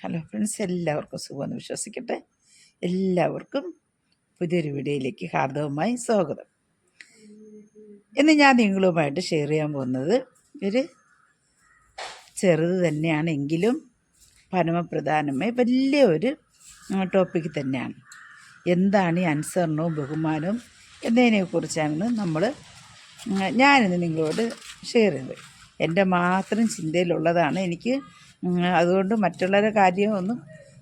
Hello friends എല്ലാവർക്കും സുഖമെന്ന് വിശ്വസിക്കട്ടെ. എല്ലാവർക്കും പുതിയൊരു വീഡിയോയിലേക്ക് ഹാർദവമായി സ്വാഗതം. ഇന്ന് ഞാൻ നിങ്ങളുമായിട്ട് ഷെയർ ചെയ്യാൻ പോകുന്നത് ഒരു ചെറുത് തന്നെയാണെങ്കിലും പരമപ്രധാനമായി വലിയ ഒരു ടോപ്പിക് തന്നെയാണ്. എന്താണ് ഈ അനുസരണവും ബഹുമാനവും എന്നതിനെക്കുറിച്ചാണ് നമ്മൾ ഞാനിന്ന് നിങ്ങളോട് ഷെയർ ചെയ്തത് എന്റെ മാത്രം ചിന്തയിലുള്ളതാണ് എനിക്ക് അതുകൊണ്ട് മറ്റുള്ളവരുടെ കാര്യമൊന്നും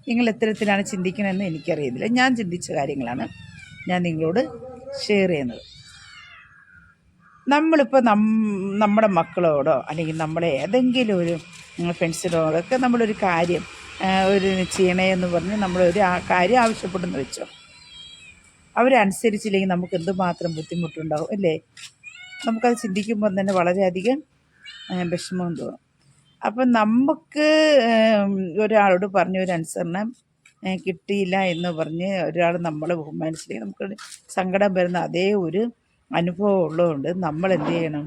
നിങ്ങൾ എത്തരത്തിലാണ് ചിന്തിക്കണമെന്ന് എനിക്കറിയത്തില്ല. ഞാൻ ചിന്തിച്ച കാര്യങ്ങളാണ് ഞാൻ നിങ്ങളോട് ഷെയർ ചെയ്യുന്നത്. നമ്മളിപ്പോൾ നം നമ്മുടെ മക്കളോടോ അല്ലെങ്കിൽ നമ്മളെ ഏതെങ്കിലും ഒരു ഫ്രണ്ട്സിനോടൊക്കെ നമ്മളൊരു കാര്യം ഒരു ചെയ്യണേ എന്ന് പറഞ്ഞ് നമ്മളൊരു ആ കാര്യം ആവശ്യപ്പെടുന്നു വെച്ചോ. അവരനുസരിച്ചില്ലെങ്കിൽ നമുക്ക് എന്തുമാത്രം ബുദ്ധിമുട്ടുണ്ടാവും അല്ലേ? നമുക്കത് ചിന്തിക്കുമ്പോൾ തന്നെ വളരെയധികം വിഷമം തോന്നും. അപ്പം നമുക്ക് ഒരാളോട് പറഞ്ഞ ഒരു അനുസരണം കിട്ടിയില്ല എന്ന് പറഞ്ഞ് ഒരാൾ നമ്മളെ ബഹുമാനിച്ചില്ലെങ്കിൽ നമുക്ക് സങ്കടം വരുന്ന അതേ ഒരു അനുഭവം ഉള്ളതുകൊണ്ട് നമ്മൾ എന്ത് ചെയ്യണം?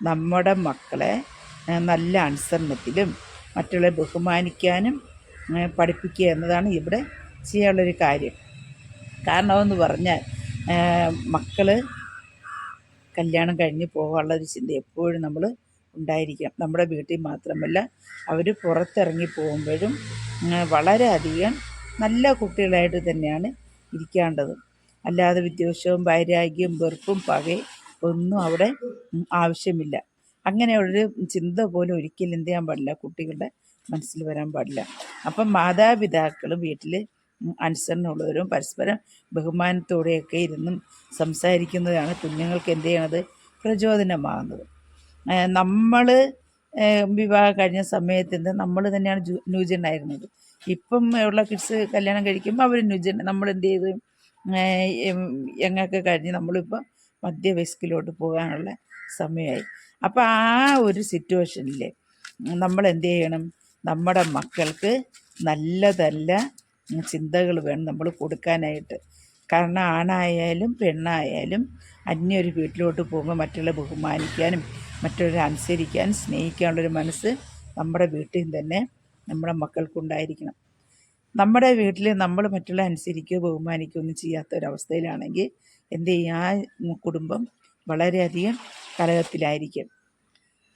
നമ്മുടെ മക്കളെ നല്ല അനുസരണത്തിലും മറ്റുള്ളവരെ ബഹുമാനിക്കാനും പഠിപ്പിക്കുക എന്നതാണ് ഇവിടെ ചെയ്യാനുള്ളൊരു കാര്യം. കാരണമെന്ന് പറഞ്ഞാൽ മക്കൾ കല്യാണം കഴിഞ്ഞ് പോകാനുള്ളൊരു ചിന്ത എപ്പോഴും നമ്മൾ ഉണ്ടായിരിക്കണം. നമ്മുടെ വീട്ടിൽ മാത്രമല്ല അവർ പുറത്തിറങ്ങി പോകുമ്പോഴും വളരെയധികം നല്ല കുട്ടികളായിട്ട് തന്നെയാണ് ഇരിക്കേണ്ടത്. അല്ലാതെ വിദ്വേഷവും വൈരാഗ്യവും വെറുപ്പും പകയും ഒന്നും അവിടെ ആവശ്യമില്ല. അങ്ങനെയുള്ളൊരു ചിന്ത പോലും ഒരിക്കലും എന്ത് ചെയ്യാൻ പാടില്ല. കുട്ടികളുടെ മനസ്സിൽ വരാൻ പാടില്ല. അപ്പം മാതാപിതാക്കൾ വീട്ടിൽ അനുസരണമുള്ളവരും പരസ്പരം ബഹുമാനത്തോടെയൊക്കെ ഇരുന്നും സംസാരിക്കുന്നതാണ് കുഞ്ഞുങ്ങൾക്ക് എന്ത് ചെയ്യണത്? പ്രചോദനമാകുന്നത്. നമ്മൾ വിവാഹം കഴിഞ്ഞ സമയത്ത് നമ്മൾ തന്നെയാണ് ന്യൂജൻ ആയിരുന്നത് ഇപ്പം ഉള്ള കിഡ്സ് കല്യാണം കഴിക്കുമ്പോൾ അവർ ന്യൂജൻ നമ്മൾ എന്ത് ചെയ്ത് ഞങ്ങൾക്ക് കഴിഞ്ഞ് നമ്മളിപ്പോൾ മധ്യവയസ്കിലോട്ട് പോകാനുള്ള സമയമായി അപ്പോൾ ആ ഒരു സിറ്റുവേഷനിൽ നമ്മൾ എന്ത് ചെയ്യണം നമ്മുടെ മക്കൾക്ക് നല്ലതല്ല ചിന്തകൾ വേണം നമ്മൾ കൊടുക്കാനായിട്ട്. കാരണം ആണായാലും പെണ്ണായാലും അന്യ ഒരു വീട്ടിലോട്ട് പോകുമ്പോൾ മറ്റുള്ള ബഹുമാനിക്കാനും മറ്റുള്ളവരെ അനുസരിക്കാൻ സ്നേഹിക്കാനുള്ളൊരു മനസ്സ് നമ്മുടെ വീട്ടിൽ തന്നെ നമ്മുടെ മക്കൾക്കുണ്ടായിരിക്കണം. നമ്മുടെ വീട്ടിൽ നമ്മൾ മറ്റുള്ള അനുസരിക്കുകയോ ബഹുമാനിക്കുകയോ ഒന്നും ചെയ്യാത്ത ഒരവസ്ഥയിലാണെങ്കിൽ എന്ത് ആ കുടുംബം വളരെയധികം കലഹത്തിലായിരിക്കും.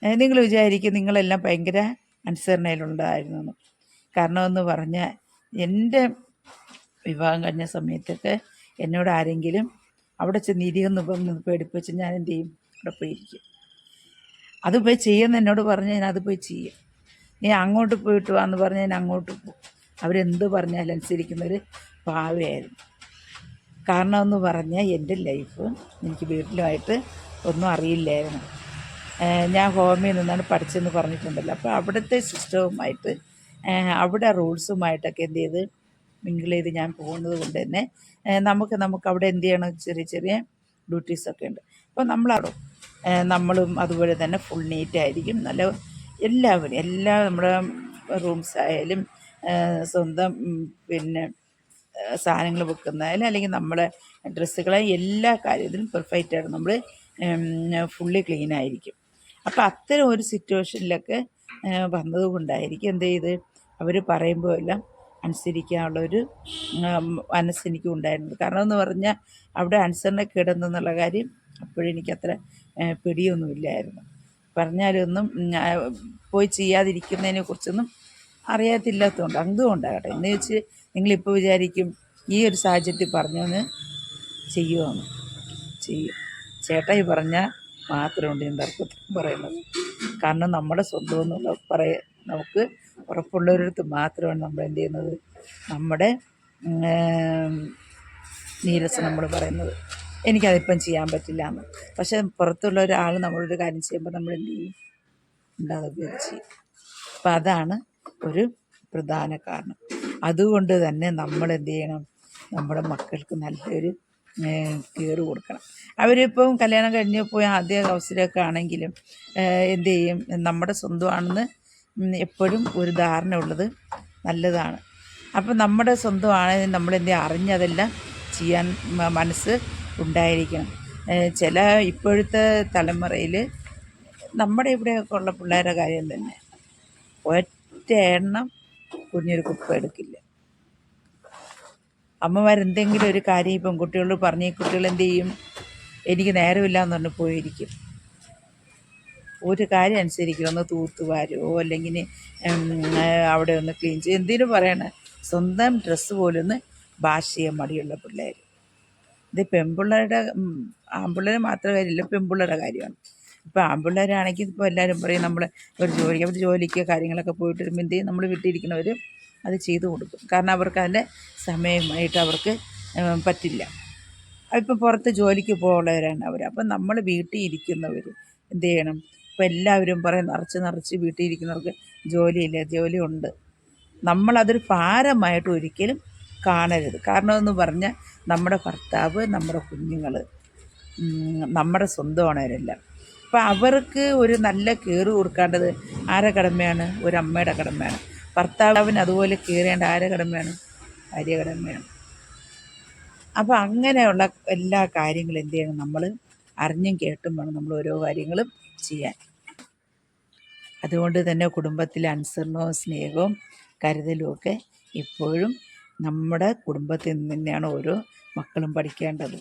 നിങ്ങൾ വിചാരിക്കും നിങ്ങളെല്ലാം ഭയങ്കര എന്ന് കാരണമെന്ന് പറഞ്ഞാൽ എന്റെ വിവാഹം കഴിഞ്ഞ സമയത്തൊക്കെ എന്നോട് ആരെങ്കിലും അവിടെ ചെന്ന് ഇരിയെന്ന് പേടിപ്പിച്ച് ഞാൻ എന്ത് ചെയ്യും? അവിടെ പോയി ഇരിക്കും അത് പോയി ചെയ്യുമെന്ന് എന്നോട് പറഞ്ഞ് ഞാൻ അത് പോയി ചെയ്യും. നീ അങ്ങോട്ട് പോയിട്ട് വാന്ന് പറഞ്ഞ് ഞാൻ അങ്ങോട്ട് പോകും. അവരെന്ത് പറഞ്ഞാലും അനുസരിക്കുന്നൊരു പാവയായിരുന്നു കാരണമെന്ന് പറഞ്ഞാൽ എന്റെ ലൈഫ് എനിക്ക് വീട്ടിലുമായിട്ട് ഒന്നും അറിയില്ലായിരുന്നു. ഞാൻ ഹോമിൽ നിന്നാണ് പഠിച്ചെന്ന് പറഞ്ഞിട്ടുണ്ടല്ലോ. അപ്പോൾ അവിടുത്തെ സിസ്റ്റവുമായിട്ട് അവിടെ റൂൾസുമായിട്ടൊക്കെ എന്ത് ചെയ്ത് മിങ്കിൾ ചെയ്ത് ഞാൻ പോകുന്നത് കൊണ്ട് തന്നെ നമുക്ക് നമുക്ക് അവിടെ എന്ത് ചെയ്യണം? ചെറിയ ചെറിയ ഡ്യൂട്ടീസൊക്കെ ഉണ്ട്. അപ്പോൾ നമ്മളവിടെ നമ്മളും അതുപോലെ തന്നെ ഫുൾ നീറ്റ് ആയിരിക്കും. നല്ല എല്ലാവരും എല്ലാ നമ്മുടെ റൂംസ് ആയാലും സ്വന്തം പിന്നെ സാധനങ്ങൾ വെക്കുന്നതായാലും അല്ലെങ്കിൽ നമ്മളെ ഡ്രസ്സുകളെ എല്ലാ കാര്യത്തിലും പെർഫെക്റ്റ് ആയിട്ട് നമ്മൾ ഫുള്ളി ക്ലീൻ ആയിരിക്കും. അപ്പോൾ അത്തരം ഒരു സിറ്റുവേഷനിലൊക്കെ വന്നതുകൊണ്ടായിരിക്കും വന്നത് കൊണ്ടായിരിക്കും എന്ത് ചെയ്ത്? അവർ പറയുമ്പോൾ എല്ലാം അനുസരിക്കാനുള്ളൊരു മനസ്സെനിക്ക് മനസ്സ് ഉണ്ടായിരുന്നത് കാരണം എന്ന് പറഞ്ഞാൽ അവിടെ അനുസരണ കിടന്നെന്നുള്ള കാര്യം അപ്പോഴെനിക്കത്ര പിടിയൊന്നുമില്ലായിരുന്നു. പറഞ്ഞാലൊന്നും പോയി ചെയ്യാതിരിക്കുന്നതിനെ കുറിച്ചൊന്നും അറിയാത്തില്ലാത്തതുകൊണ്ട് എന്തുകൊണ്ടാകട്ടെ എന്ന് വെച്ച് നിങ്ങളിപ്പോൾ വിചാരിക്കും ഈ ഒരു സാഹചര്യത്തിൽ പറഞ്ഞോന്ന് ചെയ്യുമെന്ന് ചെയ്യും. ചേട്ടായി പറഞ്ഞാൽ മാത്രമുണ്ട് ഞാൻ തർക്കത്തിൽ പറയുന്നത്. കാരണം നമ്മുടെ സ്വന്തം എന്നുള്ള പറയ നമുക്ക് ഉറപ്പുള്ളവരടുത്ത് മാത്രമാണ് നമ്മൾ എന്ത് ചെയ്യുന്നത്. നമ്മുടെ നീരസം നമ്മൾ പറയുന്നത്. എനിക്കതിപ്പം ചെയ്യാൻ പറ്റില്ല എന്ന് പക്ഷേ പുറത്തുള്ള ഒരാൾ നമ്മളൊരു കാര്യം ചെയ്യുമ്പോൾ നമ്മൾ എന്ത് ചെയ്യും ഉണ്ടാകുകയും ചെയ്യും. അപ്പം അതാണ് ഒരു പ്രധാന കാരണം. അതുകൊണ്ട് തന്നെ നമ്മൾ എന്ത് ചെയ്യണം? നമ്മുടെ മക്കൾക്ക് നല്ലൊരു കെയർ കൊടുക്കണം. അവരിപ്പം കല്യാണം കഴിഞ്ഞ് പോയി ആദ്യ അവസരമൊക്കെ ആണെങ്കിലും എന്ത് ചെയ്യും? നമ്മുടെ സ്വന്തമാണെന്ന് എപ്പോഴും ഒരു ധാരണ ഉള്ളത് നല്ലതാണ്. അപ്പം നമ്മുടെ സ്വന്തമാണെങ്കിൽ ചെയ്യും? അറിഞ്ഞതെല്ലാം ചെയ്യാൻ മനസ്സ് ഉണ്ടായിരിക്കണം. ചില ഇപ്പോഴത്തെ തലമുറയിൽ നമ്മുടെ ഇവിടെയൊക്കെ ഉള്ള പിള്ളേരുടെ കാര്യം തന്നെ. ഒറ്റ എണ്ണം കുഞ്ഞൊരു കുപ്പ എടുക്കില്ല. അമ്മമാരെന്തെങ്കിലും ഒരു കാര്യം ഈ പെൺകുട്ടികളോട് പറഞ്ഞ് ഈ കുട്ടികൾ എന്ത് ചെയ്യും? എനിക്ക് നേരമില്ല എന്ന് പറഞ്ഞ് പോയിരിക്കും. ഒരു കാര്യം അനുസരിക്കും ഒന്ന് തൂത്തുവാരോ അല്ലെങ്കിൽ അവിടെ ഒന്ന് ക്ലീൻ ചെയ്യും എന്തിനു പറയണേ. സ്വന്തം ഡ്രസ്സ് പോലൊന്ന് വാഷ് മടിയുള്ള പിള്ളേർ ഇത് പെൺപിള്ളേരുടെ ആൺപിള്ളേർ മാത്രം കാര്യമില്ല പെൺപിള്ളേരുടെ കാര്യമാണ്. ഇപ്പോൾ ആൺപിള്ളേരാണെങ്കിൽ ഇപ്പോൾ എല്ലാവരും പറയും നമ്മൾ ഒരു ജോലി അവർ ജോലിക്ക് കാര്യങ്ങളൊക്കെ പോയിട്ട് വരുമ്പോൾ എന്ത് ചെയ്യും? നമ്മൾ വീട്ടിലിരിക്കുന്നവർ അത് ചെയ്തു കൊടുക്കും. കാരണം അവർക്ക് അതിന്റെ സമയമായിട്ട് അവർക്ക് പറ്റില്ല. ഇപ്പം പുറത്ത് ജോലിക്ക് പോകുന്നവരാണ് അവർ അപ്പം നമ്മൾ വീട്ടിൽ ഇരിക്കുന്നവർ എന്ത് ചെയ്യണം? ഇപ്പം എല്ലാവരും പറയും നിറച്ച് നിറച്ച് വീട്ടിൽ ഇരിക്കുന്നവർക്ക് ജോലിയില്ല ജോലി ഉണ്ട് നമ്മളതൊരു ഭാരമായിട്ട് ഒരിക്കലും കാണരുത്. കാരണമെന്ന് പറഞ്ഞാൽ നമ്മുടെ ഭർത്താവ് നമ്മുടെ കുഞ്ഞുങ്ങൾ നമ്മുടെ സ്വന്തമാണവരെല്ലാം. അപ്പോൾ അവർക്ക് ഒരു നല്ല കെയർ കൊടുക്കേണ്ടത് ആരെ കടമയാണ്? ഒരു അമ്മയുടെ കടമയാണ്. ഭർത്താവിന് അതുപോലെ കയറേണ്ട ആരെ കടമയാണ്? ഭാര്യ കടമയാണ്. അപ്പോൾ അങ്ങനെയുള്ള എല്ലാ കാര്യങ്ങളും എന്ത് ചെയ്യണം? നമ്മൾ അറിഞ്ഞും കേട്ടും വേണം നമ്മൾ ഓരോ കാര്യങ്ങളും ചെയ്യാൻ. അതുകൊണ്ട് തന്നെ കുടുംബത്തിലെ അനുസരണവും സ്നേഹവും കരുതലും ഒക്കെ എപ്പോഴും നമ്മുടെ കുടുംബത്തിൽ നിന്ന് തന്നെയാണ് ഓരോ മക്കളും പഠിക്കേണ്ടത്.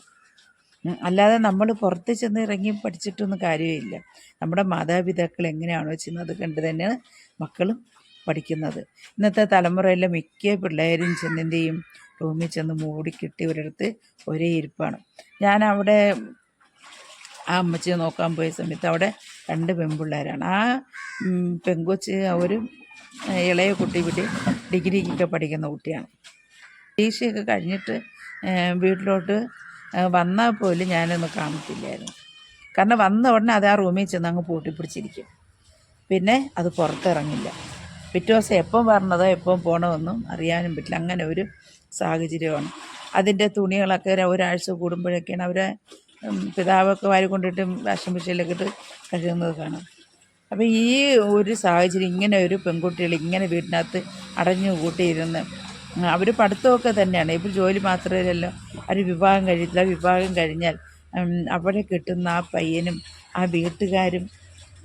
അല്ലാതെ നമ്മൾ പുറത്ത് ചെന്ന് ഇറങ്ങി പഠിച്ചിട്ടൊന്നും കാര്യമില്ല. നമ്മുടെ മാതാപിതാക്കൾ എങ്ങനെയാണോ ചെയ്യുന്നത് കണ്ട് തന്നെയാണ് മക്കളും പഠിക്കുന്നത്. ഇന്നത്തെ തലമുറയിലെ മിക്ക പിള്ളേരും ചെന്നിന്റെയും റൂമിൽ ചെന്ന് മൂടിക്കിട്ടി ഒരിടത്ത് ഒരേ ഇരിപ്പാണ്. ഞാൻ അവിടെ ആ അമ്മച്ചിയെ നോക്കാൻ പോയ സമയത്ത് അവിടെ രണ്ട് പെൺപിള്ളേരാണ്. ആ പെങ്കൊച്ച് ഒരു ഇളയ കുട്ടി വിട്ടി ഡിഗ്രിക്കൊക്കെ പഠിക്കുന്ന കുട്ടിയാണ്. പരീക്ഷയൊക്കെ കഴിഞ്ഞിട്ട് വീട്ടിലോട്ട് വന്നാൽ പോലും ഞാനൊന്നും കാണത്തില്ലായിരുന്നു. കാരണം വന്ന ഉടനെ അത് ആ റൂമിൽ ചെന്ന് അങ്ങ് പൂട്ടിപ്പിടിച്ചിരിക്കും. പിന്നെ അത് പുറത്തിറങ്ങില്ല. പിറ്റേ ദിവസം എപ്പം വരണതോ എപ്പം പോകണമെന്നും അറിയാനും പറ്റില്ല. അങ്ങനെ ഒരു സാഹചര്യമാണ്. അതിന്റെ തുണികളൊക്കെ ഒരാഴ്ച കൂടുമ്പോഴൊക്കെയാണ് അവരെ പിതാവൊക്കെ വാരി കൊണ്ടിട്ട് വാഷിംഗ് മെഷീനിലൊക്കെ ഇട്ട് കഴുകുന്നത് കാണാം. അപ്പോൾ ഈ ഒരു സാഹചര്യം ഇങ്ങനെ ഒരു പെൺകുട്ടികൾ ഇങ്ങനെ വീട്ടിനകത്ത് അടഞ്ഞു കൂട്ടിയിരുന്ന് അവർ പഠിത്തമൊക്കെ തന്നെയാണ്. ഇപ്പോൾ ജോലി മാത്രമല്ലല്ലോ. അവർ വിവാഹം കഴിയില്ല വിവാഹം കഴിഞ്ഞാൽ അവിടെ കിട്ടുന്ന ആ പയ്യനും ആ വീട്ടുകാരും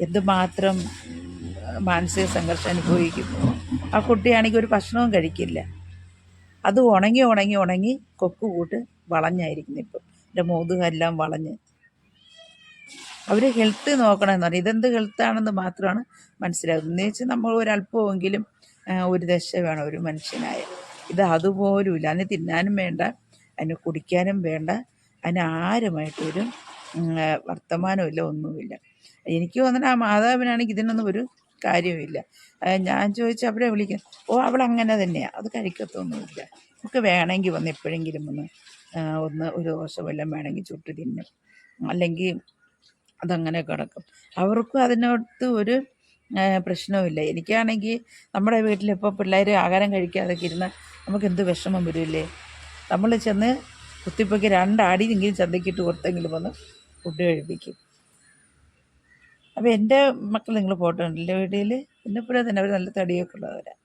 എന്തുമാത്രം മാനസിക സംഘർഷം അനുഭവിക്കും. ആ കുട്ടിയാണെങ്കിൽ ഒരു ഭക്ഷണവും കഴിക്കില്ല. അത് ഉണങ്ങി ഉണങ്ങി ഉണങ്ങി കൊക്ക് കൂട്ട് വളഞ്ഞായിരിക്കുന്നു ഇപ്പം. എന്റെ മോതുകെല്ലാം വളഞ്ഞ്. അവർ ഹെൽത്ത് നോക്കണമെന്ന് പറയും. ഇതെന്ത് ഹെൽത്താണെന്ന് മാത്രമാണ് മനസ്സിലാകുന്നത് എന്ന് വെച്ചാൽ നമ്മൾ ഒരല്പമെങ്കിലും ഒരു ദശ വേണം ഒരു മനുഷ്യനായ ഇത് അതുപോലും ഇല്ല അതിന് തിന്നാനും വേണ്ട അതിന് കുടിക്കാനും വേണ്ട അതിന് ആരുമായിട്ടൊരു വർത്തമാനമില്ല ഒന്നുമില്ല. എനിക്ക് തോന്നുന്നത് ആ മാതാവിനാണെങ്കിൽ ഇതിനൊന്നും ഒരു കാര്യമില്ല ഞാൻ ചോദിച്ചു അവരെ വിളിക്കും ഓ അവൾ അങ്ങനെ തന്നെയാണ് അത് കഴിക്കത്തൊന്നുമില്ല. നമുക്ക് വേണമെങ്കിൽ വന്ന് എപ്പോഴെങ്കിലും ഒന്ന് ഒന്ന് ഒരു ദോശ വല്ലതും വേണമെങ്കിൽ ചുട്ട് തിന്നും. അല്ലെങ്കിൽ അതങ്ങനെ കിടക്കും. അവർക്കും അതിനകത്ത് ഒരു പ്രശ്നവുമില്ല. എനിക്കാണെങ്കിൽ നമ്മുടെ വീട്ടിലിപ്പോൾ പിള്ളേർ ആഹാരം കഴിക്കാതെ ഇരുന്ന് നമുക്ക് എന്ത് വിഷമം വരില്ലേ നമ്മൾ ചെന്ന് കുത്തിപ്പൊക്കി രണ്ടാടിയെങ്കിലും ചന്തയ്ക്കിട്ട് കൊടുത്തെങ്കിലും വന്ന് ഫുഡ് കഴിപ്പിക്കും. അപ്പോൾ എന്റെ മക്കൾ നിങ്ങൾ ഫോട്ടോ ഉണ്ടല്ലേ വീട്ടിൽ എന്നെ പോലെ തന്നെ അവർ നല്ല തടിയൊക്കെ ഉള്ളവരാണ്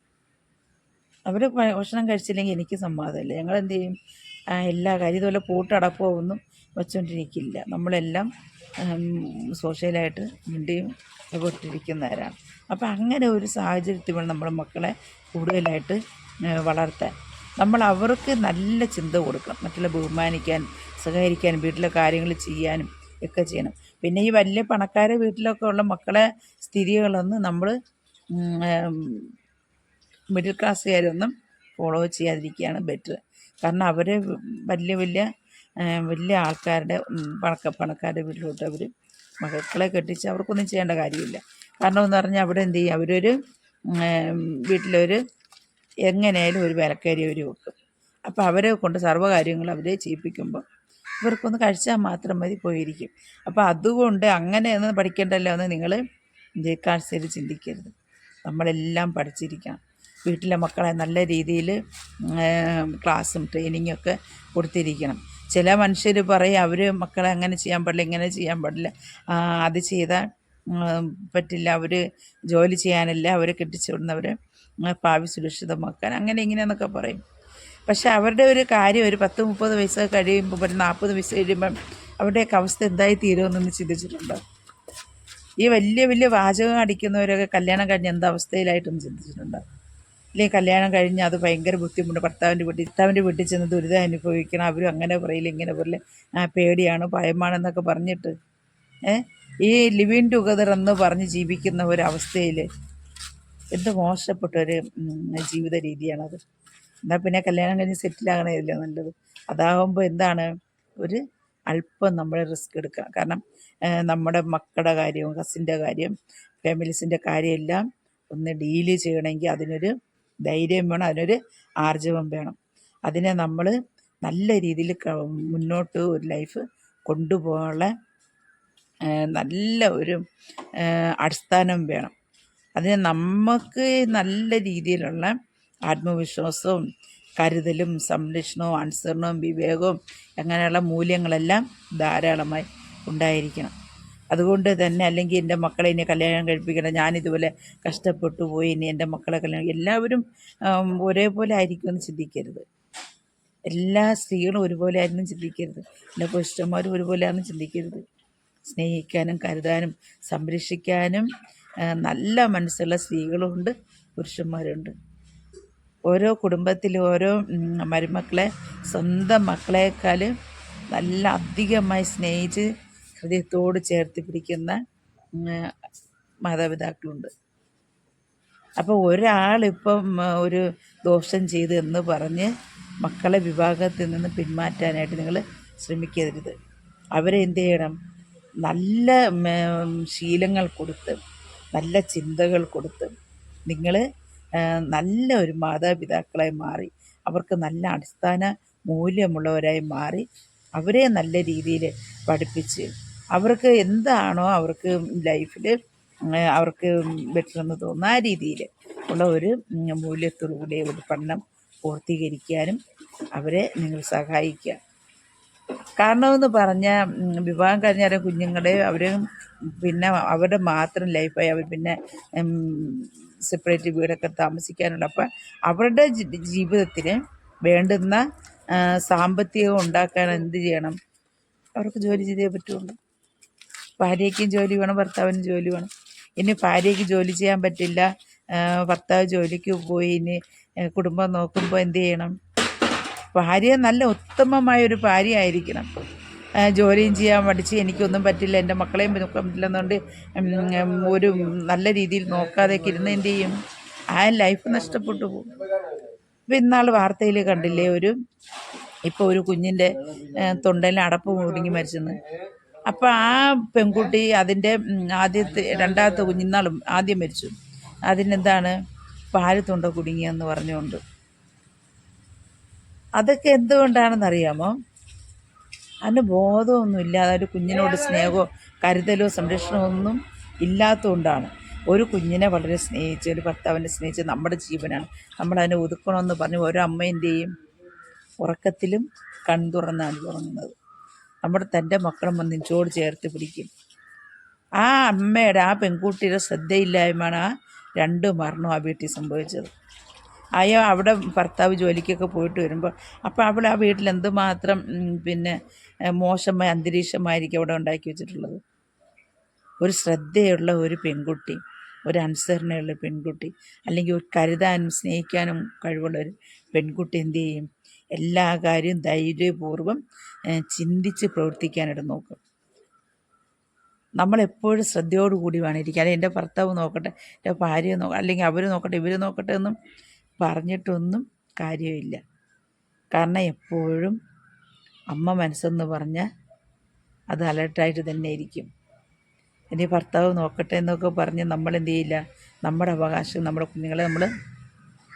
അവർ ഭക്ഷണം കഴിച്ചില്ലെങ്കിൽ എനിക്ക് സമ്മതമില്ല. ഞങ്ങൾ എന്ത് ചെയ്യും എല്ലാ കാര്യം ഇതുപോലെ പൂട്ടടപ്പോ ഒന്നും വെച്ചുകൊണ്ടിരിക്കില്ല നമ്മളെല്ലാം സോഷ്യലായിട്ട് മിണ്ടിയും കൊണ്ടിരിക്കുന്നവരാണ് അപ്പം അങ്ങനെ ഒരു സാഹചര്യത്തിൽ വേണം നമ്മുടെ മക്കളെ കൂടുതലായിട്ട് വളർത്താൻ. നമ്മൾ അവർക്ക് നല്ല ചിന്ത കൊടുക്കണം. മറ്റുള്ള ബഹുമാനിക്കാൻ സഹകരിക്കാനും വീട്ടിലെ കാര്യങ്ങൾ ചെയ്യാനും ഒക്കെ ചെയ്യണം. പിന്നെ ഈ വലിയ പണക്കാരെ വീട്ടിലൊക്കെ ഉള്ള മക്കളെ സ്ഥിതികളൊന്നും നമ്മൾ മിഡിൽ ക്ലാസ്സുകാരൊന്നും ഫോളോ ചെയ്യാതിരിക്കുകയാണ് ബെറ്റർ. കാരണം അവർ വലിയ വലിയ വലിയ ആൾക്കാരുടെ പണക്ക പണക്കാരുടെ വീട്ടിലോട്ട് അവർ മക്കളെ കെട്ടിച്ച് അവർക്കൊന്നും ചെയ്യേണ്ട കാര്യമില്ല. കാരണം എന്ന് പറഞ്ഞാൽ അവിടെ എന്ത് ചെയ്യും? അവരൊരു വീട്ടിലൊരു എങ്ങനെയായാലും ഒരു വിലക്കേരി അവർ വെക്കും. അപ്പോൾ അവരെ കൊണ്ട് സർവകാര്യങ്ങൾ അവരെ ചെയ്യിപ്പിക്കുമ്പോൾ ഇവർക്കൊന്ന് കഴിച്ചാൽ മാത്രം മതി പോയിരിക്കും. അപ്പോൾ അതുകൊണ്ട് അങ്ങനെ ഒന്ന് പഠിക്കേണ്ടല്ലോ എന്ന് നിങ്ങൾ ഇന്ത്യക്കാർ ചിന്തിക്കരുത്. നമ്മളെല്ലാം പഠിച്ചിരിക്കണം. വീട്ടിലെ മക്കളെ നല്ല രീതിയിൽ ക്ലാസ്സും ട്രെയിനിങ്ങൊക്കെ കൊടുത്തിരിക്കണം. ചില മനുഷ്യർ പറയും അവർ മക്കളെ അങ്ങനെ ചെയ്യാൻ പാടില്ല ഇങ്ങനെ ചെയ്യാൻ പാടില്ല. അത് ചെയ്താൽ പറ്റില്ല. അവർ ജോലി ചെയ്യാനല്ല. അവർ കെട്ടിച്ചു വിടുന്നവർ ഭാവി സുരക്ഷിതമാക്കാൻ. അങ്ങനെ ഇങ്ങനെയെന്നൊക്കെ പറയും. പക്ഷെ അവരുടെ ഒരു കാര്യം ഒരു പത്ത് മുപ്പത് വയസ്സ് കഴിയുമ്പോൾ ഒരു നാൽപ്പത് വയസ്സ് കഴിയുമ്പം അവരുടെയൊക്കെ അവസ്ഥ എന്തായി തീരുമെന്നൊന്ന് ചിന്തിച്ചിട്ടുണ്ട്? ഈ വലിയ വലിയ വാചകം അടിക്കുന്നവരൊക്കെ കല്യാണം കഴിഞ്ഞ് എന്താ അവസ്ഥയിലായിട്ടൊന്ന് ചിന്തിച്ചിട്ടുണ്ടോ? അല്ലെങ്കിൽ കല്യാണം കഴിഞ്ഞ് അത് ഭയങ്കര ബുദ്ധിമുട്ട്. ഭർത്താവിന്റെ വീട്ടിൽ ഭർത്താവിന്റെ വീട്ടിൽ ചെന്ന് ദുരിതം അനുഭവിക്കണം. അവരും അങ്ങനെ പറയില്ല ഇങ്ങനെ പറയില്ല. ആ പേടിയാണ് ഭയമാണെന്നൊക്കെ പറഞ്ഞിട്ട്. ഈ ലിവിൻ ടുഗദർ എന്ന് പറഞ്ഞ് ജീവിക്കുന്ന ഒരവസ്ഥയിൽ എന്ത് മോശപ്പെട്ട ഒരു ജീവിത രീതിയാണത്. എന്നാൽ പിന്നെ കല്യാണം കഴിഞ്ഞ് സെറ്റിലാകണമല്ലോ നല്ലത്. അതാകുമ്പോൾ എന്താണ്? ഒരു അല്പം നമ്മൾ റിസ്ക് എടുക്കുക കാരണം നമ്മുടെ മക്കളുടെ കാര്യവും കസിന്റെ കാര്യം ഫാമിലീസിന്റെ കാര്യമെല്ലാം ഒന്ന് ഡീൽ ചെയ്യണമെങ്കിൽ അതിനൊരു ധൈര്യം വേണം അതിനൊരു ആർജവം വേണം. അതിനെ നമ്മൾ നല്ല രീതിയിൽ മുന്നോട്ട് ഒരു ലൈഫ് കൊണ്ടുപോകാനുള്ള നല്ല ഒരു അടിസ്ഥാനം വേണം. അതിന് നമുക്ക് നല്ല രീതിയിലുള്ള ആത്മവിശ്വാസവും കരുതലും സംരക്ഷണവും അനുസരണവും വിവേകവും അങ്ങനെയുള്ള മൂല്യങ്ങളെല്ലാം ധാരാളമായി ഉണ്ടായിരിക്കണം. അതുകൊണ്ട് തന്നെ അല്ലെങ്കിൽ എന്റെ മക്കളെ ഇനി കല്യാണം കഴിപ്പിക്കണം ഞാനിതുപോലെ കഷ്ടപ്പെട്ടു പോയി ഇനി എന്റെ മക്കളെ കല്യാണം എല്ലാവരും ഒരേപോലെ ആയിരിക്കുമെന്ന് ചിന്തിക്കരുത്. എല്ലാ സ്ത്രീകളും ഒരുപോലെ ആയിരുന്നു ചിന്തിക്കരുത്. എല്ലാ പുരുഷന്മാരും ഒരുപോലെയാണെന്ന് ചിന്തിക്കരുത്. സ്നേഹിക്കാനും കരുതാനും സംരക്ഷിക്കാനും നല്ല മനസ്സുള്ള സ്ത്രീകളുമുണ്ട് പുരുഷന്മാരുണ്ട് ഓരോ കുടുംബത്തിലും ഓരോ മരുമക്കളെ സ്വന്തം മക്കളെക്കാൾ നല്ല അധികമായി സ്നേഹിച്ച് ഹൃദയത്തോട് ചേർത്ത് പിടിക്കുന്ന മാതാപിതാക്കളുണ്ട്. അപ്പോൾ ഒരാളിപ്പം ഒരു ദോഷം ചെയ്തു എന്ന് പറഞ്ഞ് മക്കളെ വിഭാഗത്തിൽ നിന്ന് പിന്മാറ്റാനായിട്ട് നിങ്ങൾ ശ്രമിക്കരുത്. അവരെ എന്ത് ചെയ്യണം? നല്ല ശീലങ്ങൾ കൊടുത്ത് നല്ല ചിന്തകൾ കൊടുത്ത് നിങ്ങൾ നല്ല ഒരു മാതാപിതാക്കളായി മാറി അവർക്ക് നല്ല അടിസ്ഥാന മൂല്യമുള്ളവരായി മാറി അവരെ നല്ല രീതിയിൽ പഠിപ്പിച്ച് അവർക്ക് എന്താണോ അവർക്ക് ലൈഫിൽ അവർക്ക് ബെറ്റർ എന്ന് തോന്നുന്ന. ആ രീതിയിൽ ഉള്ള ഒരു മൂല്യത്തോടുകൂടി ഒരു പഠനം പൂർത്തീകരിക്കാനും അവരെ നിങ്ങൾ സഹായിക്കുക. കാരണമെന്ന് പറഞ്ഞാൽ വിവാഹം കഴിഞ്ഞാൽ കുഞ്ഞുങ്ങളെ അവർ പിന്നെ അവരുടെ മാത്രം ലൈഫായി അവർ പിന്നെ സെപ്പറേറ്റ് വീടൊക്കെ താമസിക്കാനുള്ള അപ്പം അവരുടെ ജീവിതത്തിന് വേണ്ടുന്ന സാമ്പത്തികം ഉണ്ടാക്കാൻ എന്ത് ചെയ്യണം? അവർക്ക് ജോലി ചെയ്തേ പറ്റുള്ളൂ. ഭാര്യയ്ക്കും ജോലി വേണം ഭർത്താവിനും ജോലി വേണം. ഇനി ഭാര്യയ്ക്ക് ജോലി ചെയ്യാൻ പറ്റില്ല. ഭർത്താവ് ജോലിക്ക് പോയി ഇനി കുടുംബം നോക്കുമ്പോൾ എന്ത് ചെയ്യണം? ഭാര്യ നല്ല ഉത്തമമായ ഒരു ഭാര്യ ആയിരിക്കണം. ജോലിയും ചെയ്യാൻ പഠിച്ച് എനിക്കൊന്നും പറ്റില്ല എന്റെ മക്കളെയും നോക്കാൻ പറ്റില്ലെന്നുകൊണ്ട് ഒരു നല്ല രീതിയിൽ നോക്കാതെയൊക്കെ ഇരുന്ന് എന്ത് ചെയ്യും? ആ ലൈഫ് നഷ്ടപ്പെട്ടു പോകും. ഇപ്പം ഇന്നാൾ വാർത്തയിൽ കണ്ടില്ലേ ഒരു ഇപ്പോൾ ഒരു കുഞ്ഞിന്റെ തൊണ്ടയിൽ അടപ്പ് മുടുങ്ങി മരിച്ചെന്ന്. അപ്പോൾ ആ പെൺകുട്ടി അതിന്റെ ആദ്യത്തെ രണ്ടാമത്തെ കുഞ്ഞിന്നാളും ആദ്യം മരിച്ചു. അതിനെന്താണ്? പാൽ തൊണ്ട കുടുങ്ങിയെന്ന് പറഞ്ഞുകൊണ്ട്. അതൊക്കെ എന്തുകൊണ്ടാണെന്നറിയാമോ? അതിന് ബോധമൊന്നും ഇല്ലാതെ ഒരു കുഞ്ഞിനോട് സ്നേഹമോ കരുതലോ സംരക്ഷണമോ ഒന്നും ഇല്ലാത്തതുകൊണ്ടാണ്. ഒരു കുഞ്ഞിനെ വളരെ സ്നേഹിച്ച് ഒരു ഭർത്താവിനെ സ്നേഹിച്ച് നമ്മുടെ ജീവനാണ്. നമ്മളതിനെ ഒതുക്കണമെന്ന് പറഞ്ഞ് ഓരോ അമ്മേന്റെയും ഉറക്കത്തിലും കൺതുറന്നാണ് ഉറങ്ങുന്നത്. നമ്മുടെ തന്റെ മക്കളും വന്ന് നെഞ്ചോട് ചേർത്ത് പിടിക്കും. ആ അമ്മയുടെ ആ പെൺകുട്ടിയുടെ ശ്രദ്ധയില്ലായ്മയാണ് ആ രണ്ട് മരണം ആ വീട്ടിൽ സംഭവിച്ചത്. അയ്യോ അവിടെ ഭർത്താവ് ജോലിക്കൊക്കെ പോയിട്ട് വരുമ്പോൾ അപ്പോൾ അവൾ ആ വീട്ടിൽ എന്തുമാത്രം പിന്നെ മോശമായ അന്തരീക്ഷമായിരിക്കും അവിടെ ഉണ്ടാക്കി വെച്ചിട്ടുള്ളത്. ഒരു ശ്രദ്ധയുള്ള ഒരു പെൺകുട്ടി ഒരു അനുസരണയുള്ള പെൺകുട്ടി അല്ലെങ്കിൽ ഒരു കരുതാനും സ്നേഹിക്കാനും കഴിവുള്ള ഒരു പെൺകുട്ടി എന്തു ചെയ്യും? എല്ലാ കാര്യവും ധൈര്യപൂർവം ചിന്തിച്ച് പ്രവർത്തിക്കാനായിട്ട് നോക്കും നമ്മളെപ്പോഴും ശ്രദ്ധയോടുകൂടി വേണം ഇരിക്കുക അല്ലെങ്കിൽ എന്റെ ഭർത്താവ് നോക്കട്ടെ എന്റെ ഭാര്യ നോക്കട്ടെ അല്ലെങ്കിൽ അവർ നോക്കട്ടെ ഇവർ നോക്കട്ടെ എന്നും പറഞ്ഞിട്ടൊന്നും കാര്യമില്ല. കാരണം എപ്പോഴും അമ്മ മനസ്സെന്ന് പറഞ്ഞാൽ അത് അലർട്ടായിട്ട് തന്നെ ഇരിക്കും. എന്റെ ഭർത്താവ് നോക്കട്ടെ എന്നൊക്കെ പറഞ്ഞ് നമ്മൾ ചെയ്യില്ല? നമ്മുടെ അവകാശം നമ്മുടെ കുഞ്ഞുങ്ങളെ നമ്മൾ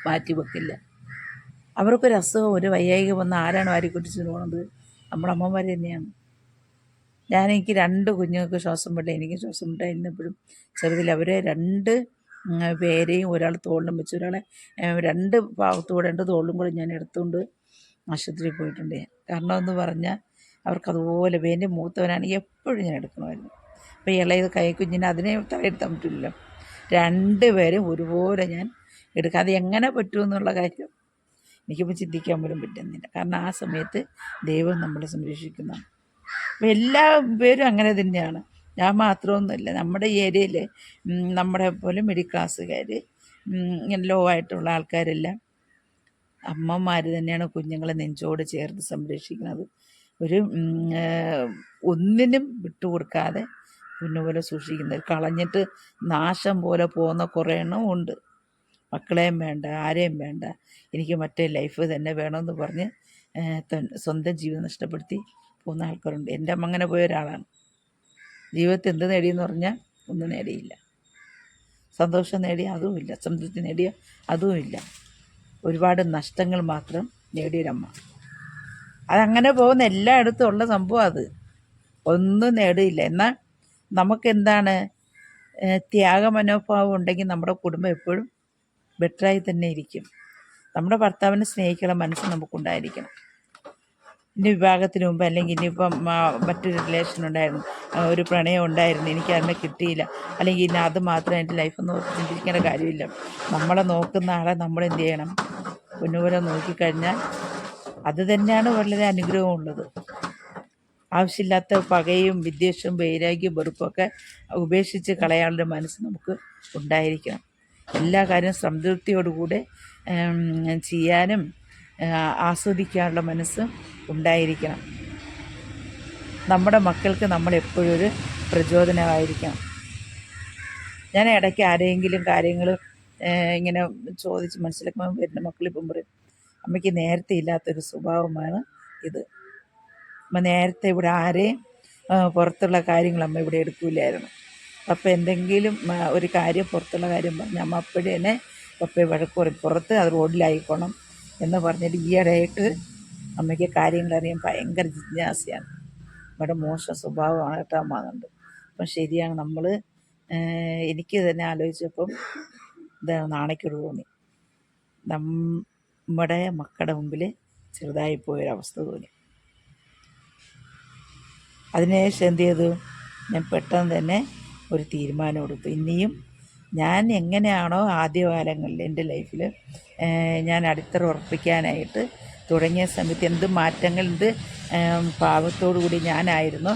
മാറ്റി വെക്കില്ല അവർക്കൊരു അസുഖം ഒരു വയ്യായിക വന്ന് ആരാണ് വാരി കുട്ടിച്ചു പോകുന്നത് നമ്മുടെ അമ്മമാർ തന്നെയാണ്. ഞാൻ എനിക്ക് രണ്ട് കുഞ്ഞുങ്ങൾക്ക് ശ്വാസം വിട്ട എനിക്ക് ശ്വാസം വിട്ടായിരുന്നപ്പോഴും ചെറുതിൽ അവരെ രണ്ട് പേരെയും ഒരാൾ തോളിലും വെച്ച് ഒരാളെ രണ്ട് ഭാഗത്തൂടെ രണ്ട് തോളിലും കൂടെ ഞാൻ എടുത്തുകൊണ്ട് ആശുപത്രിയിൽ പോയിട്ടുണ്ട്. കാരണം എന്ന് പറഞ്ഞാൽ അവർക്കതുപോലെ എന്റെ മൂത്തവനാണെങ്കിൽ എപ്പോഴും ഞാൻ എടുക്കണമായിരുന്നു. അപ്പോൾ ഇളയത് കൈ കുഞ്ഞിനെ അതിനെ തലയെടുത്താൻ പറ്റില്ലല്ലോ. രണ്ട് പേരും ഒരുപോലെ ഞാൻ എടുക്കാം. അത് എങ്ങനെ പറ്റുമെന്നുള്ള കാര്യം എനിക്കിപ്പോൾ ചിന്തിക്കാൻ പോലും പറ്റുന്നില്ല. കാരണം ആ സമയത്ത് ദൈവം നമ്മളെ സംരക്ഷിക്കുന്നതാണ് അപ്പോൾ എല്ലാ പേരും അങ്ങനെ തന്നെയാണ്. ഞാൻ മാത്രമൊന്നുമില്ല നമ്മുടെ ഏരിയയിൽ നമ്മുടെ പോലെ മിഡിൽ ക്ലാസ്സുകാർ ഇങ്ങനെ ലോ ആയിട്ടുള്ള ആൾക്കാരെല്ലാം അമ്മമാർ തന്നെയാണ് കുഞ്ഞുങ്ങളെ നെഞ്ചോട് ചേർത്ത് സംരക്ഷിക്കുന്നത്. ഒരു ഒന്നിനും വിട്ടുകൊടുക്കാതെ പൊന്നുപോലെ സൂക്ഷിക്കുന്നത്. കളഞ്ഞിട്ട് നാശം പോലെ പോകുന്ന കുറേ എണ്ണം ഉണ്ട്. മക്കളെയും വേണ്ട ആരെയും വേണ്ട. എനിക്ക് മറ്റേ ലൈഫ് തന്നെ വേണമെന്ന് പറഞ്ഞ് സ്വന്തം ജീവിതം നഷ്ടപ്പെടുത്തി പോകുന്ന ആൾക്കാരുണ്ട്. എന്റെ അമ്മ അങ്ങനെ പോയ ഒരാളാണ്. ജീവിതത്തിൽ എന്ത് നേടിയെന്ന് പറഞ്ഞാൽ ഒന്നും നേടിയില്ല. സന്തോഷം നേടിയ അതുമില്ല. സംതൃപ്തി നേടിയ അതുമില്ല. ഒരുപാട് നഷ്ടങ്ങൾ മാത്രം നേടിയൊരമ്മ അതങ്ങനെ പോകുന്ന എല്ലായിടത്തും ഉള്ള സംഭവം അത്. ഒന്നും നേടിയില്ല. എന്നാൽ നമുക്കെന്താണ് ത്യാഗ ത്യാഗമനോഭാവം ഉണ്ടെങ്കിൽ നമ്മുടെ കുടുംബം എപ്പോഴും ബെറ്ററായി തന്നെ ഇരിക്കും. നമ്മുടെ ഭർത്താവിനെ സ്നേഹിക്കാനുള്ള മനസ്സ് നമുക്കുണ്ടായിരിക്കണം. ഇനി വിവാഹത്തിന് മുമ്പ് അല്ലെങ്കിൽ ഇനിയിപ്പം മറ്റൊരു റിലേഷൻ ഉണ്ടായിരുന്നു ഒരു പ്രണയം ഉണ്ടായിരുന്നു എനിക്ക് അതിനെ കിട്ടിയില്ല അല്ലെങ്കിൽ ഇനി അത് മാത്രമേ എന്റെ ഓർത്ത് ചിന്തിക്കേണ്ട കാര്യമില്ല. നമ്മളെ നോക്കുന്ന ആളെ നമ്മൾ എന്ത് ചെയ്യണം? പൊന്നുപോലെ നോക്കിക്കഴിഞ്ഞാൽ അത് തന്നെയാണ് വളരെ അനുഗ്രഹമുള്ളത്. ആവശ്യമില്ലാത്ത പകയും വിദ്വേഷവും വൈരാഗ്യവും വെറുപ്പൊക്കെ ഉപേക്ഷിച്ച് കളയാനുള്ള മനസ്സ് നമുക്ക് ഉണ്ടായിരിക്കണം. എല്ലാ കാര്യവും സംതൃപ്തിയോടുകൂടെ ചെയ്യാനും ആസ്വദിക്കാനുള്ള മനസ്സ് ഉണ്ടായിരിക്കണം. നമ്മുടെ മക്കൾക്ക് നമ്മൾ എപ്പോഴും ഒരു പ്രചോദനമായിരിക്കണം. ഞാൻ ഇടയ്ക്ക് ആരെങ്കിലും കാര്യങ്ങൾ ഇങ്ങനെ ചോദിച്ച് മനസ്സിലാക്കുമ്പോൾ വരുന്ന മക്കളിപ്പം പറയും അമ്മയ്ക്ക് നേരത്തെ ഇല്ലാത്തൊരു സ്വഭാവമാണ് ഇത്. അമ്മ നേരത്തെ ഇവിടെ ആരെയും പുറത്തുള്ള കാര്യങ്ങൾ അമ്മ ഇവിടെ എടുക്കില്ലായിരുന്നു അപ്പം എന്തെങ്കിലും ഒരു കാര്യം പുറത്തുള്ള കാര്യം പറഞ്ഞ് അമ്മ അപ്പോഴേ തന്നെ പപ്പയെ വഴക്ക് പറയും. പുറത്ത് അത് റോഡിലായിക്കോണം എന്ന് പറഞ്ഞിട്ട് ഈയിടെയായിട്ട് അമ്മയ്ക്ക് കാര്യങ്ങൾ അറിയാൻ ഭയങ്കര ജിജ്ഞാസയാണ്. ഇവിടെ മോശം സ്വഭാവമാണ് കേട്ടോ അമ്മ എന്നുണ്ട്. അപ്പം ശരിയാണ് നമ്മൾ എനിക്ക് തന്നെ ആലോചിച്ചപ്പം ഇതാണ് നാണക്കേട് തോന്നി. നമ്മുടെ മക്കളുടെ മുമ്പിൽ ചെറുതായി പോയൊരവസ്ഥ തോന്നി. അതിനുശേഷം എന്ത് ചെയ്തു? ഞാൻ പെട്ടെന്ന് തന്നെ ഒരു തീരുമാനം എടുത്തു. ഇനിയും ഞാൻ എങ്ങനെയാണോ ആദ്യകാലങ്ങളിൽ എന്റെ ലൈഫിൽ ഞാൻ അടിത്തറ ഉറപ്പിക്കാനായിട്ട് തുടങ്ങിയ സമയത്ത് എന്ത് ഏം, പാവത്തോടു കൂടി ഞാനായിരുന്നു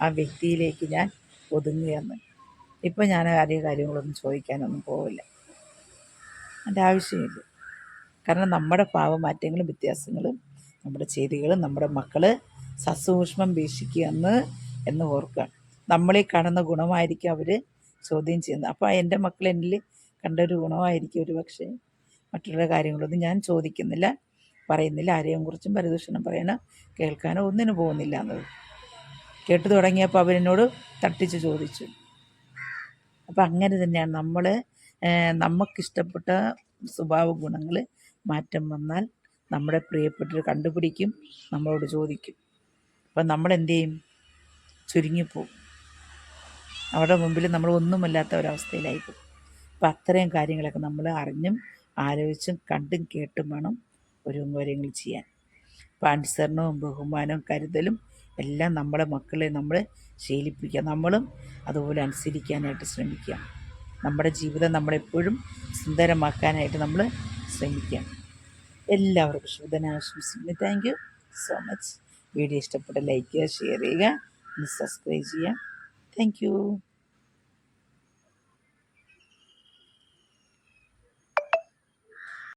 ആ വ്യക്തിയിലേക്ക് ഞാൻ ഒതുങ്ങുകയെന്ന്. ഇപ്പോൾ ഞാൻ ആദ്യ കാര്യങ്ങളൊന്നും ചോദിക്കാനൊന്നും പോവില്ല. അതിന്റെ ആവശ്യമില്ല. കാരണം നമ്മുടെ പാവമാറ്റങ്ങളും വ്യത്യാസങ്ങളും നമ്മുടെ ചെയ്തികളും നമ്മുടെ മക്കൾ സസൂക്ഷ്മം വീക്ഷിക്കുക എന്ന് എന്ന് ഓർക്കുക. നമ്മളീ കാണുന്ന ഗുണമായിരിക്കും അവർ ചോദ്യം ചെയ്യുന്നത്. അപ്പോൾ എന്റെ മക്കൾ എന്നിൽ കണ്ടൊരു ഗുണമായിരിക്കും ഒരു പക്ഷേ മറ്റുള്ള കാര്യങ്ങളൊന്നും ഞാൻ ചോദിക്കുന്നില്ല പറയുന്നില്ല ആരെയും കുറിച്ചും പരിദൂഷണം പറയാനോ കേൾക്കാനോ ഒന്നിനു പോകുന്നില്ല എന്നത്. കേട്ടു തുടങ്ങിയപ്പോൾ അവരെന്നോട് തട്ടിച്ച് ചോദിച്ചു. അപ്പം അങ്ങനെ തന്നെയാണ് നമ്മൾ നമുക്കിഷ്ടപ്പെട്ട സ്വഭാവ ഗുണങ്ങൾ മാറ്റം വന്നാൽ നമ്മുടെ പ്രിയപ്പെട്ടവർ കണ്ടുപിടിക്കും നമ്മളോട് ചോദിക്കും. അപ്പം നമ്മൾ ചെയ്യും ചുരുങ്ങിപ്പോവും. അവരുടെ മുമ്പിൽ നമ്മൾ ഒന്നുമല്ലാത്ത ഒരവസ്ഥയിലായിപ്പോവും അപ്പം അത്രയും കാര്യങ്ങളൊക്കെ നമ്മൾ അറിഞ്ഞും ആലോചിച്ചും കണ്ടും കേട്ടും വേണം ഒരു കാര്യങ്ങൾ ചെയ്യാൻ. അപ്പം അനുസരണവും ബഹുമാനവും കരുതലും എല്ലാം നമ്മുടെ മക്കളെ നമ്മൾ ശീലിപ്പിക്കുക. നമ്മളും അതുപോലെ അനുസരിക്കാനായിട്ട് ശ്രമിക്കുക. നമ്മുടെ ജീവിതം നമ്മളെപ്പോഴും സുന്ദരമാക്കാനായിട്ട് നമ്മൾ ശ്രമിക്കുക. എല്ലാവർക്കും ശുഭനാശംസിക്കുന്നു thank you so much video ഇഷ്ടപ്പെട്ട ലൈക്ക് ചെയ്യുക ഷെയർ ചെയ്യുക സബ്സ്ക്രൈബ് ചെയ്യുക. Thank you